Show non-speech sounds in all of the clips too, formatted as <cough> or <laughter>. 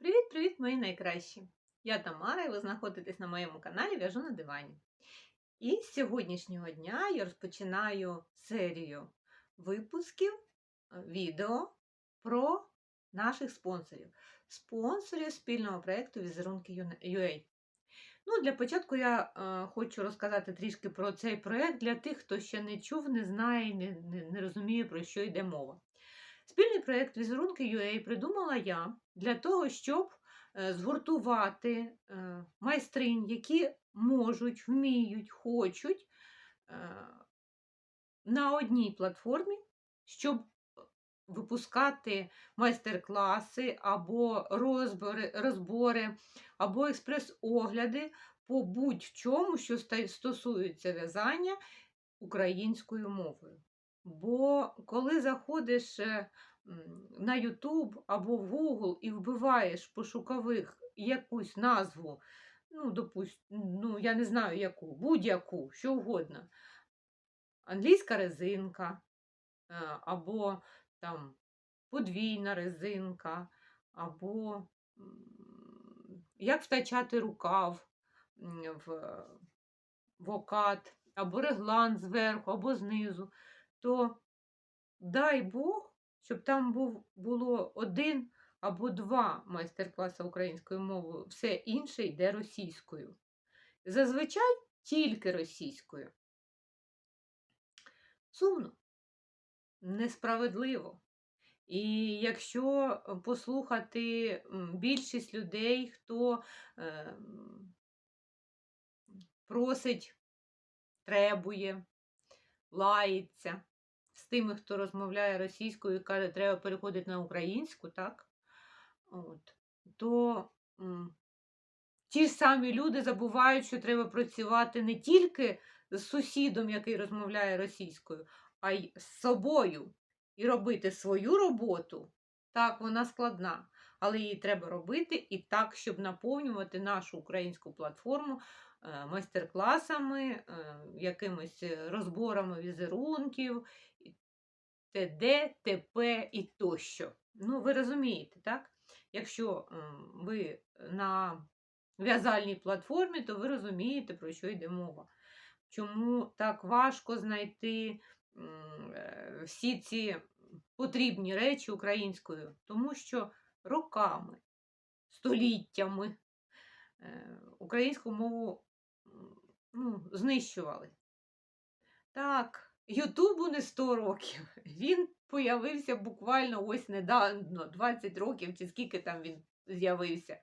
Привіт-привіт, мої найкращі! Я Тамара, і ви знаходитесь на моєму каналі В'яжу на дивані. І з сьогоднішнього дня я розпочинаю серію випусків е, відео про наших спонсорів, спонсорів спільного проєкту Візерунки UA. Ну, Для початку я е, хочу розказати трішки про цей проєкт для тих, хто ще не чув, не знає, не, не, не розуміє, про що йде мова. Спільний проєкт Візерунки UA придумала я для того, щоб е, згуртувати е, майстринь, які можуть, вміють, хочуть е, на одній платформі, щоб випускати майстер-класи або розбори, розбори, або експрес-огляди по будь-чому, що стосується в'язання українською мовою. Бо коли заходиш на YouTube або в Google і вбиваєш пошукових якусь назву, ну, допусть, ну, я не знаю яку, будь-яку, що угодно, англійська резинка, е, або там подвійна резинка, або як втачати рукав в вокат, або реглан зверху, або знизу то дай Бог, щоб там був, було один або два майстер-класи українською мовою, все інше йде російською. Зазвичай тільки російською. Сумно, несправедливо. І якщо послухати більшість людей, хто е, просить, требує, лається, тими, хто розмовляє російською і каже, треба переходити на українську, так? От. то м, ті ж самі люди забувають, що треба працювати не тільки з сусідом, який розмовляє російською, а й з собою. І робити свою роботу, так, вона складна, але її треба робити і так, щоб наповнювати нашу українську платформу Е, майстер-класами, е, якимись розборами візерунків, ТД, ТП і тощо. Ну, ви розумієте, так? Якщо ви на в'язальній платформі, то ви розумієте, про що йде мова. Чому так важко знайти е, всі ці потрібні речі українською? Тому що роками, століттями українську мову ну, знищували. Так, Ютубу не 100 років. Він появився буквально ось недавно, 20 років, чи скільки там він з'явився.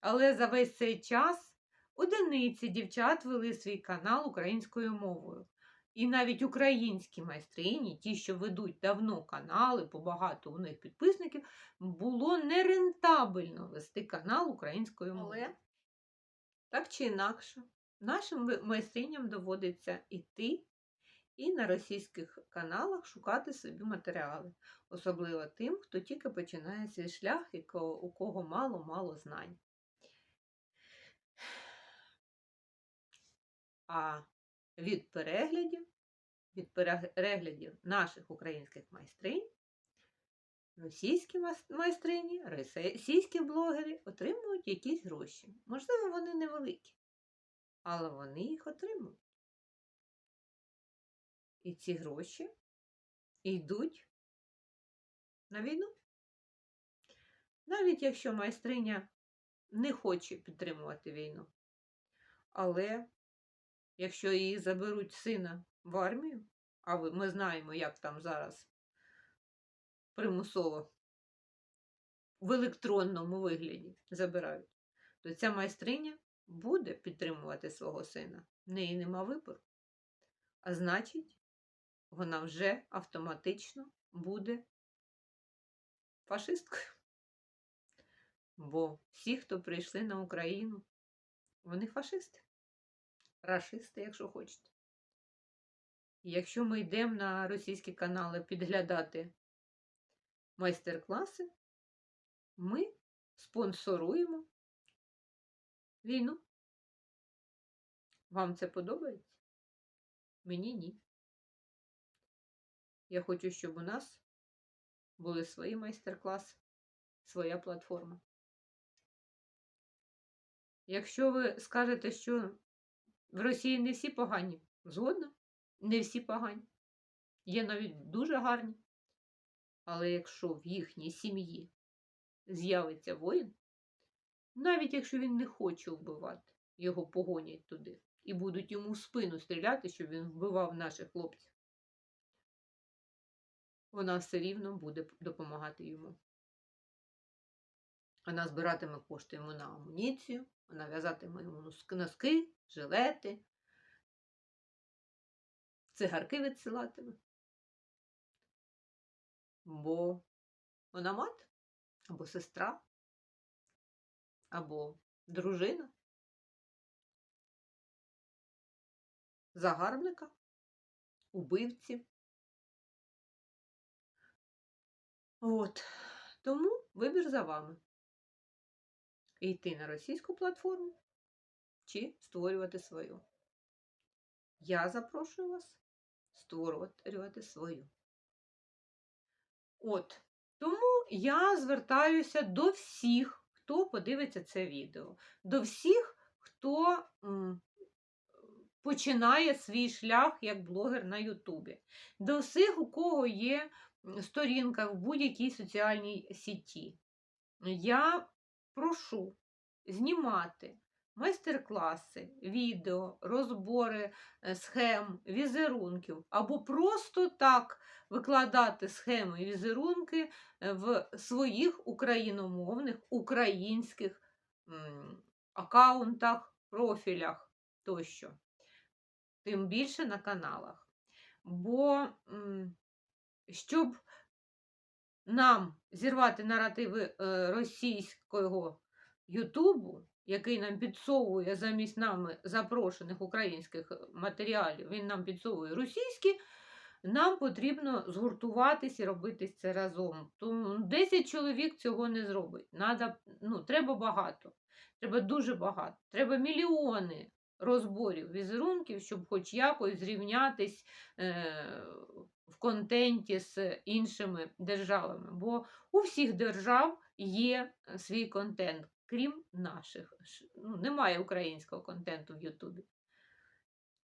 Але за весь цей час одиниці дівчат вели свій канал українською мовою. І навіть українські майстрині, ті, що ведуть давно канали, побагато у них підписників, було нерентабельно вести канал українською мовою. Але так чи інакше, Нашим майстриням доводиться йти і на російських каналах шукати собі матеріали, особливо тим, хто тільки починає свій шлях і у кого мало-мало знань. А від переглядів, від переглядів наших українських майстринь, російські майстрині, російські блогери отримують якісь гроші. Можливо, вони невеликі але вони їх отримують. І ці гроші йдуть на війну. Навіть якщо майстриня не хоче підтримувати війну. Але якщо її заберуть сина в армію, а ми знаємо, як там зараз примусово в електронному вигляді забирають, то ця майстриня буде підтримувати свого сина, в неї нема вибору. А значить, вона вже автоматично буде фашисткою. Бо всі, хто прийшли на Україну, вони фашисти, рашисти, якщо хочете. Якщо ми йдемо на російські канали підглядати майстер-класи, ми спонсоруємо війну. Вам це подобається? Мені ні. Я хочу, щоб у нас були свої майстер-класи, своя платформа. Якщо ви скажете, що в Росії не всі погані, згодна, не всі погані. Є навіть дуже гарні. Але якщо в їхній сім'ї з'явиться воїн, навіть якщо він не хоче вбивати, його погонять туди і будуть йому в спину стріляти, щоб він вбивав наших хлопців, вона все рівно буде допомагати йому. Вона збиратиме кошти йому на амуніцію, вона в'язатиме йому носки- жилети, цигарки відсилатиме. Бо вона мати, або сестра, або дружина, загарбника, убивці. От. Тому вибір за вами. Йти на російську платформу чи створювати свою. Я запрошую вас створювати свою. От. Тому я звертаюся до всіх, хто подивиться це відео, до всіх, хто м, починає свій шлях як блогер на Ютубі, до всіх, у кого є м, сторінка в будь-якій соціальній сіті. Я прошу знімати майстер-класи, відео, розбори е, схем, візерунків, або просто так викладати схеми і візерунки е, в своїх україномовних, українських аккаунтах, профілях тощо. Тим більше на каналах. Бо щоб нам зірвати наративи е, російського Ютубу, який нам підсовує замість нами запрошених українських матеріалів, він нам підсовує російські, нам потрібно згуртуватись і робити це разом. Тому 10 чоловік цього не зробить. Надо, ну, треба багато. Треба дуже багато. Треба мільйони розборів візерунків, щоб хоч якось зрівнятись е, в контенті з іншими державами. Бо у всіх держав є е, свій контент, крім наших. Ну, немає українського контенту в Ютубі.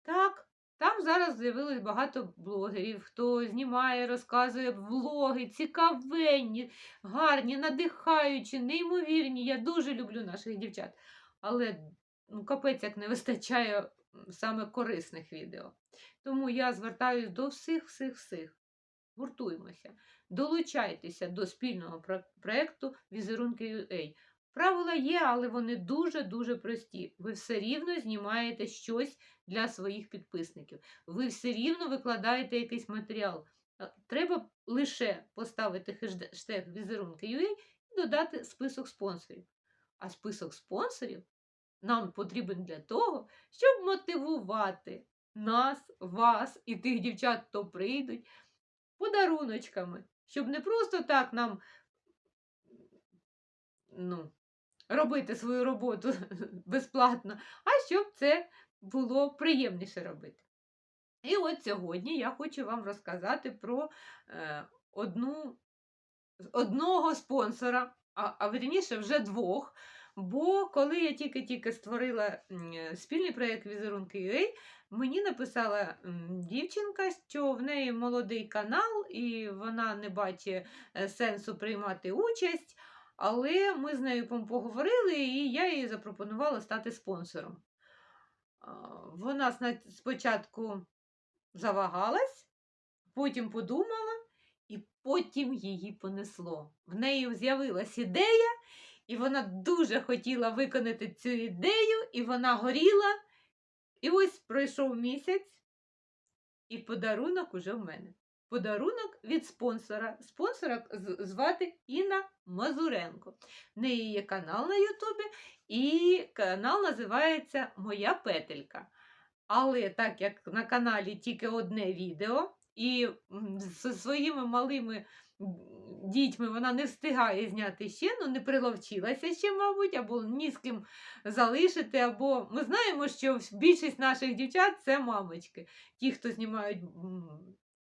Так, там зараз з'явилось багато блогерів, хто знімає, розказує влоги, цікавенні, гарні, надихаючі, неймовірні. Я дуже люблю наших дівчат. Але ну, капець як не вистачає саме корисних відео. Тому я звертаюсь до всіх, всіх, всіх. Гуртуємося, долучайтеся до спільного про- проекту Візерунки UA. Правила є, але вони дуже-дуже прості. Ви все рівно знімаєте щось для своїх підписників. Ви все рівно викладаєте якийсь матеріал. Е, Треба лише поставити хештег візерунки.ua і додати список спонсорів. А список спонсорів нам потрібен для того, щоб мотивувати нас, вас і тих дівчат, хто прийдуть, подаруночками, щоб не просто так нам ну, робити свою роботу <laughs> безплатно, а щоб це було приємніше робити. І от сьогодні я хочу вам розказати про е, одну, одного спонсора, а, а вірніше вже двох. Бо коли я тільки-тільки створила е, спільний проєкт візерунки UA, мені написала дівчинка, що в неї молодий канал, і вона не бачить е, сенсу приймати участь. Але ми з нею поговорили, і я їй запропонувала стати спонсором. Вона спочатку завагалась, потім подумала, і потім її понесло. В неї з'явилась ідея, і вона дуже хотіла виконати цю ідею, і вона горіла. І ось пройшов місяць, і подарунок уже в мене. Подарунок від спонсора. Спонсора звати Інна Мазуренко. В неї є канал на Ютубі, і канал називається Моя петелька. Але так як на каналі тільки одне відео, і зі своїми малими дітьми вона не встигає зняти ще, ну не приловчилася ще, мабуть, або ні з ким залишити, або ми знаємо, що більшість наших дівчат це мамочки, ті, хто знімають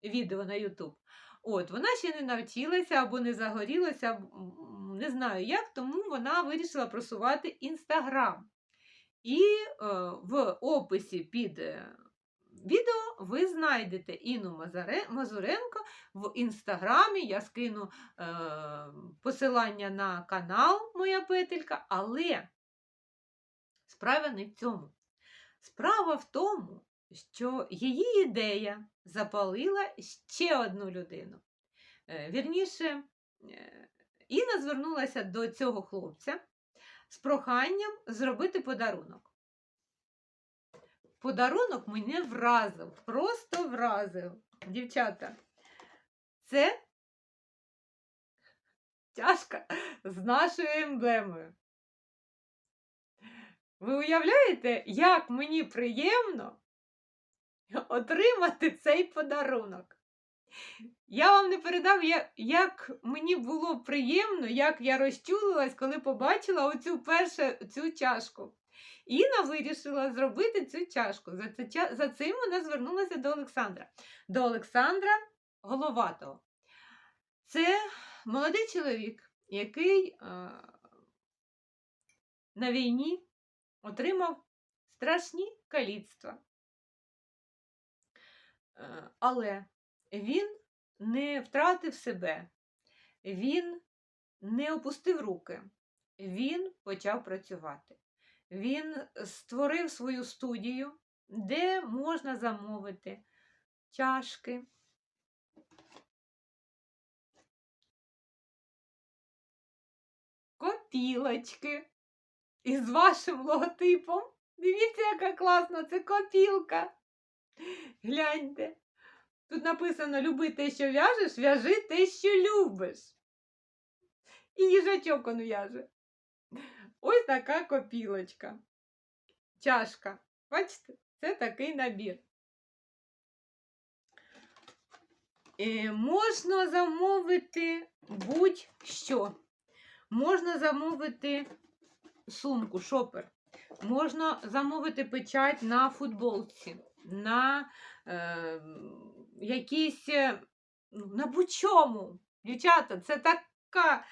відео на Ютуб. От, вона ще не навчилася або не загорілася, не знаю як, тому вона вирішила просувати Інстаграм. І е, в описі під е, відео ви знайдете Інну Мазуренко в інстаграмі. Я скину е, посилання на канал Моя Петелька, але справа не в цьому. Справа в тому, що її ідея запалила ще одну людину. Е, Вірніше, е, Інна звернулася до цього хлопця з проханням зробити подарунок. Подарунок мене вразив, просто вразив. Дівчата, це чашка з нашою емблемою. Ви уявляєте, як мені приємно отримати цей подарунок? Я вам не передав, як мені було приємно, як я розчулилась, коли побачила оцю першу цю чашку. Інна вирішила зробити цю чашку. За, це, за цим вона звернулася до Олександра. До Олександра Головатого. Це молодий чоловік, який е, на війні отримав страшні каліцтва. Е, Але він не втратив себе, він не опустив руки, він почав працювати. Він створив свою студію, де можна замовити чашки, копілочки із вашим логотипом. Дивіться, яка класна, це копілка. Гляньте. Тут написано люби те, що в'яжеш, в'яжи те, що любиш. І їжачок он в'яже. Ось така копілочка. Чашка. Бачите, це такий набір. Е, можна замовити будь-що. Можна замовити сумку, шопер. Можна замовити печать на футболці, на е, якісь, е, ну, на будь-чому. Дівчата, це така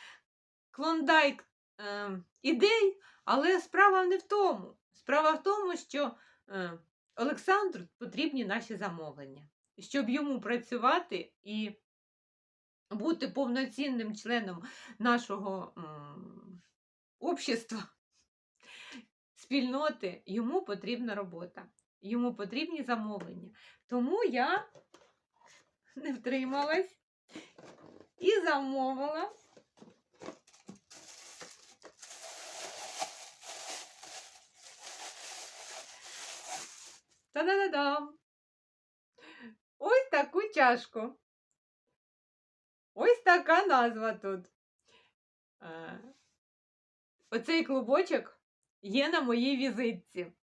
клондайк е, ідей, але справа не в тому. Справа в тому, що е, Олександру потрібні наші замовлення, щоб йому працювати і бути повноцінним членом нашого общества, спільноти, йому потрібна робота, йому потрібні замовлення. Тому я не втрималась і замовила. Та-да-да-дам! Ось таку чашку. Ось така назва тут. Е, Оцей клубочок є на моїй візитці.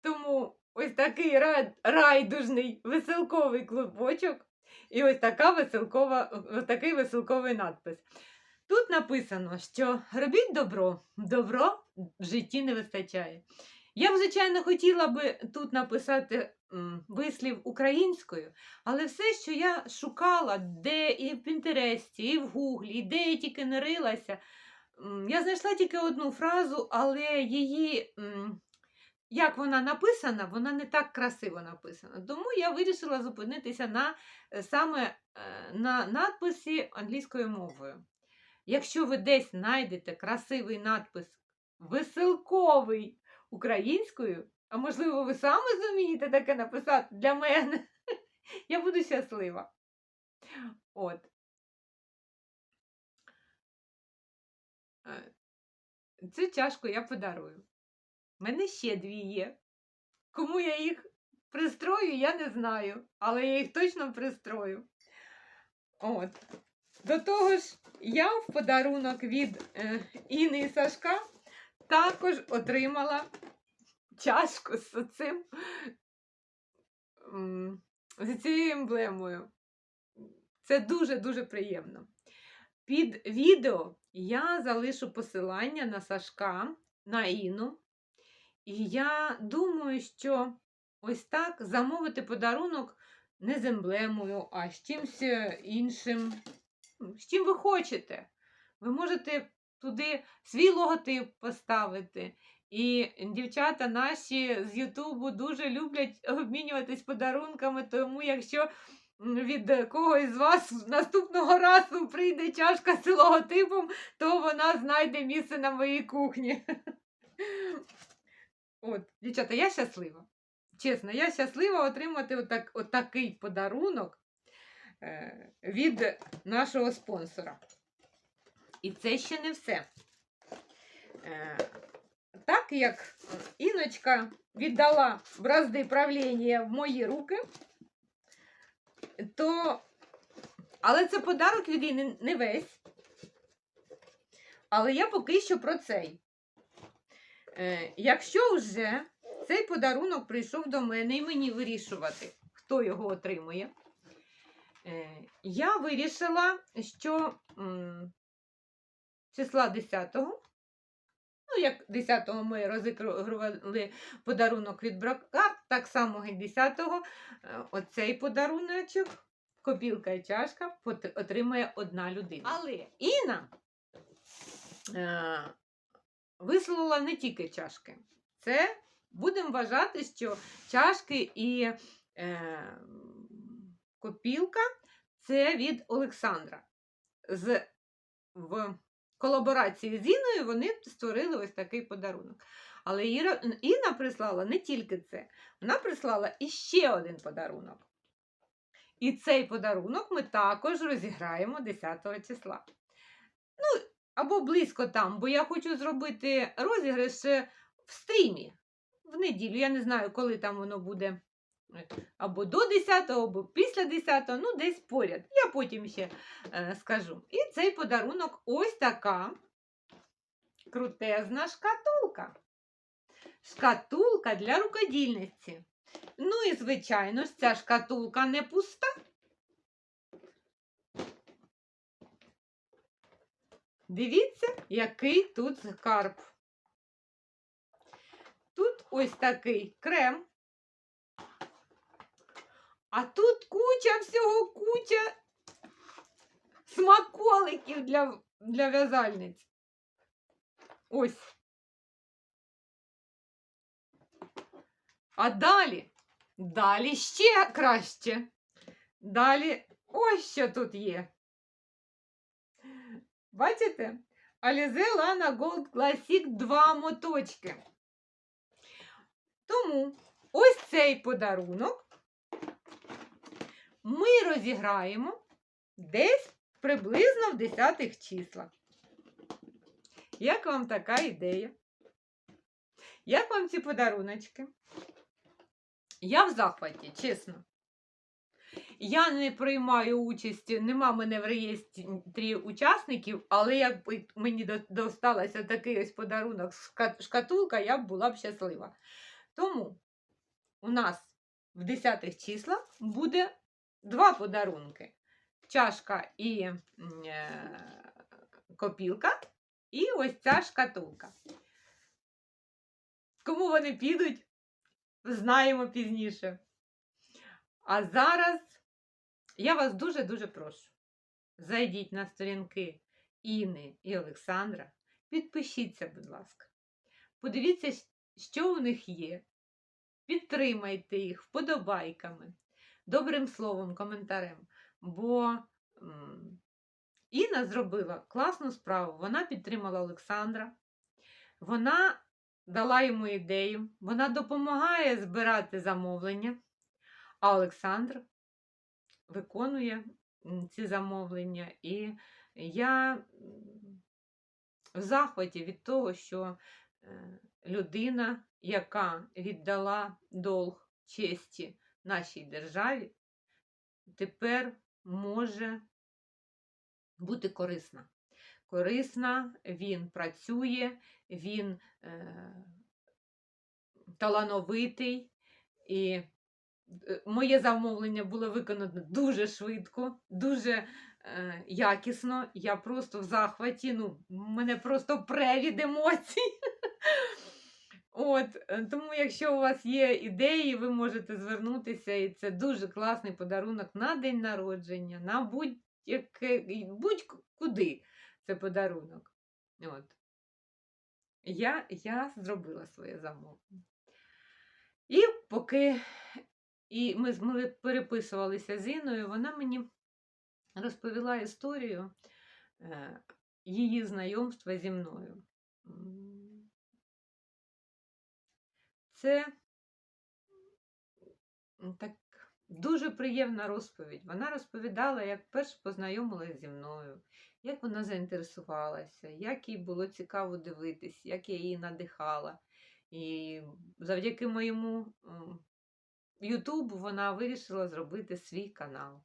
Тому ось такий райдужний веселковий клубочок і ось така веселкова, ось такий веселковий надпис. Тут написано, що робіть добро, добро в житті не вистачає. Я б, звичайно, хотіла би тут написати вислів українською, але все, що я шукала, де і в Пінтересті, і в Гуглі, і де я тільки не рилася, я знайшла тільки одну фразу, але її, як вона написана, вона не так красиво написана. Тому я вирішила зупинитися на е, саме е, на надписі англійською мовою. Якщо ви десь знайдете красивий надпис веселковий українською, а можливо, ви саме зумієте таке написати для мене, <laughs> я буду щаслива. От. Е, Цю чашку я подарую. У мене ще дві є. Кому я їх пристрою, я не знаю, але я їх точно пристрою. От. До того ж, я в подарунок від е, Іни і Сашка також отримала чашку з цим з цією емблемою. Це дуже-дуже приємно. Під відео я залишу посилання на Сашка, на Іну. І я думаю, що ось так замовити подарунок не з емблемою, а з чимось е, іншим. З чим ви хочете. Ви можете туди свій логотип поставити І дівчата наші з Ютубу дуже люблять обмінюватись подарунками, тому якщо від когось з вас наступного разу прийде чашка з логотипом, то вона знайде місце на моїй кухні. <laughs> От, дівчата, я щаслива. Чесно, я щаслива отримати отак, отакий подарунок е, від нашого спонсора. І це ще не все. Е, так як Іночка віддала бразди правління в мої руки, то. Але це подарок від її не- весь. Але я поки що про цей. Е, якщо вже цей подарунок прийшов до мене і мені вирішувати, хто його отримує, е, я вирішила, що числа 10-го, ну, як 10-го ми розігрували подарунок від Брокарт, так само і 10-го е, оцей подаруночок, копілка і чашка, отримає одна людина. Але Інна е, вислала не тільки чашки. Це будемо вважати, що чашки і е, копілка це від Олександра. З, в колаборації з Інною вони створили ось такий подарунок. Але Інна прислала не тільки це, вона прислала іще один подарунок. І цей подарунок ми також розіграємо 10 числа. Ну, або близько там, бо я хочу зробити розіграш ще в стрімі в неділю. Я не знаю, коли там воно буде. Або до 10-го, або після 10-го, ну десь поряд. Я потім ще е, скажу. І цей подарунок ось така крутезна шкатулка. Шкатулка для рукодільниці. Ну і, звичайно ж, ця шкатулка не пуста. Дивіться, який тут скарб. Тут ось такий крем. А тут куча всього, куча смаколиків для, для в'язальниць. Ось. А далі, далі ще краще. Далі ось що тут є. Бачите? Alize Lana Gold Classic 2 моточки. Тому ось цей подарунок ми розіграємо десь приблизно в 10 числах. Як вам така ідея? Як вам ці подаруночки? Я в захваті, чесно. Я не приймаю участі, нема мене в реєстрі учасників, але якби мені до- досталося такий ось подарунок шкатулка, я б була б щаслива. Тому у нас в 10 числах буде два подарунки: чашка і е, копілка, і ось ця шкатулка. Кому вони підуть, знаємо пізніше. А зараз я вас дуже-дуже прошу. Зайдіть на сторінки Інни і Олександра, підпишіться, будь ласка. Подивіться, що у них є. Підтримайте їх вподобайками, добрим словом, коментарем. Бо Інна зробила класну справу. Вона підтримала Олександра, вона дала йому ідею, вона допомагає збирати замовлення. А Олександр виконує ці замовлення. І я в захваті від того, що е, людина, яка віддала долг честі нашій державі, тепер може бути корисна. Корисна, він працює, він е, талановитий і е, моє замовлення було виконано дуже швидко, дуже е, якісно. Я просто в захваті. Ну, мене просто пре від емоцій. <laughs> От, е, тому, якщо у вас є ідеї, ви можете звернутися, і це дуже класний подарунок на день народження, на будь-куди це подарунок. От. я, я зробила своє замовлення. І поки і ми, ми переписувалися з Іною, вона мені розповіла історію е, її знайомства зі мною. Це так дуже приємна розповідь. Вона розповідала, як вперше познайомилася зі мною, як вона заінтересувалася, як їй було цікаво дивитись, як я її надихала. І завдяки моєму Ютубу вона вирішила зробити свій канал.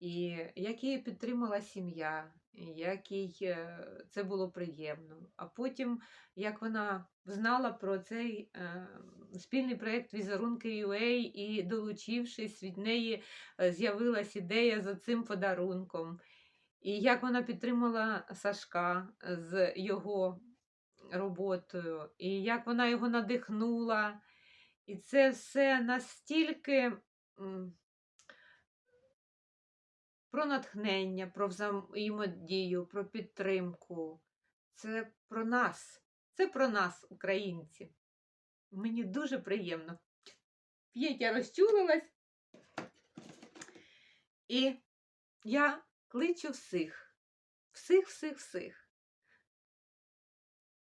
І як її підтримала сім'я, і як їй е, це було приємно. А потім, як вона знала про цей е, спільний проєкт Візерунки UA і, долучившись, від неї е, з'явилась ідея за цим подарунком. І як вона підтримала Сашка з його роботою, і як вона його надихнула. І це все настільки про натхнення, про взаємодію, про підтримку. Це про нас. Це про нас, українці. Мені дуже приємно. П'єтя розчулилась. І я кличу всіх, всіх, всіх, всіх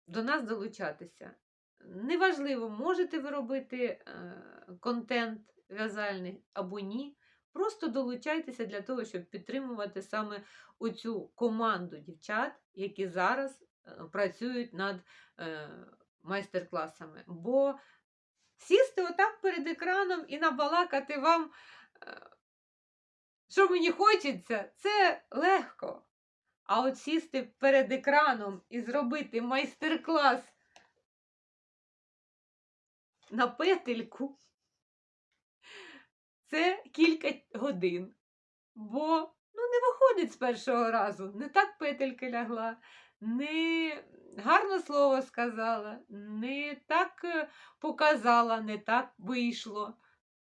до нас долучатися. Неважливо, можете ви робити е, контент в'язальний або ні. Просто долучайтеся для того, щоб підтримувати саме оцю команду дівчат, які зараз е, працюють над е, майстер-класами. Бо сісти отак перед екраном і набалакати вам, е, що мені хочеться, це легко. А от сісти перед екраном і зробити майстер-клас на петельку це кілька годин. Бо ну, не виходить з першого разу. Не так петелька лягла, не гарне слово сказала, не так е, показала, не так вийшло.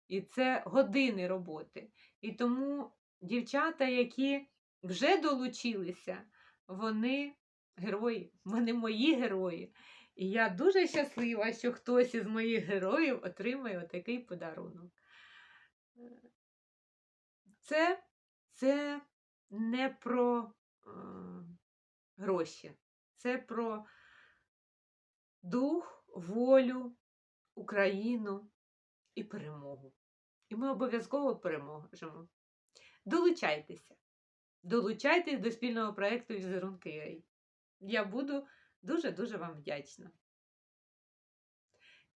І це години роботи. І тому дівчата, які вже долучилися, вони герої, вони мої герої. І я дуже щаслива, що хтось із моїх героїв отримає отакий подарунок. Це, це не про е, гроші, це про дух, волю, Україну і перемогу. І ми обов'язково переможемо. Долучайтеся. Долучайтесь до спільного проєкту Візерунки. Я буду дуже-дуже вам вдячна.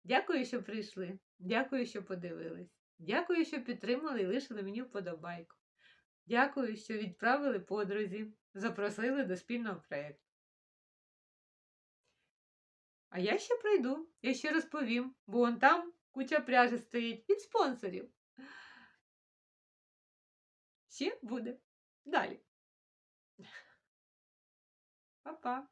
Дякую, що прийшли. Дякую, що подивились. Дякую, що підтримали і лишили мені вподобайку. Дякую, що відправили подрузі, запросили до спільного проєкту. А я ще прийду, я ще розповім, бо вон там куча пряжі стоїть від спонсорів. Ще буде. Далі. Па-па.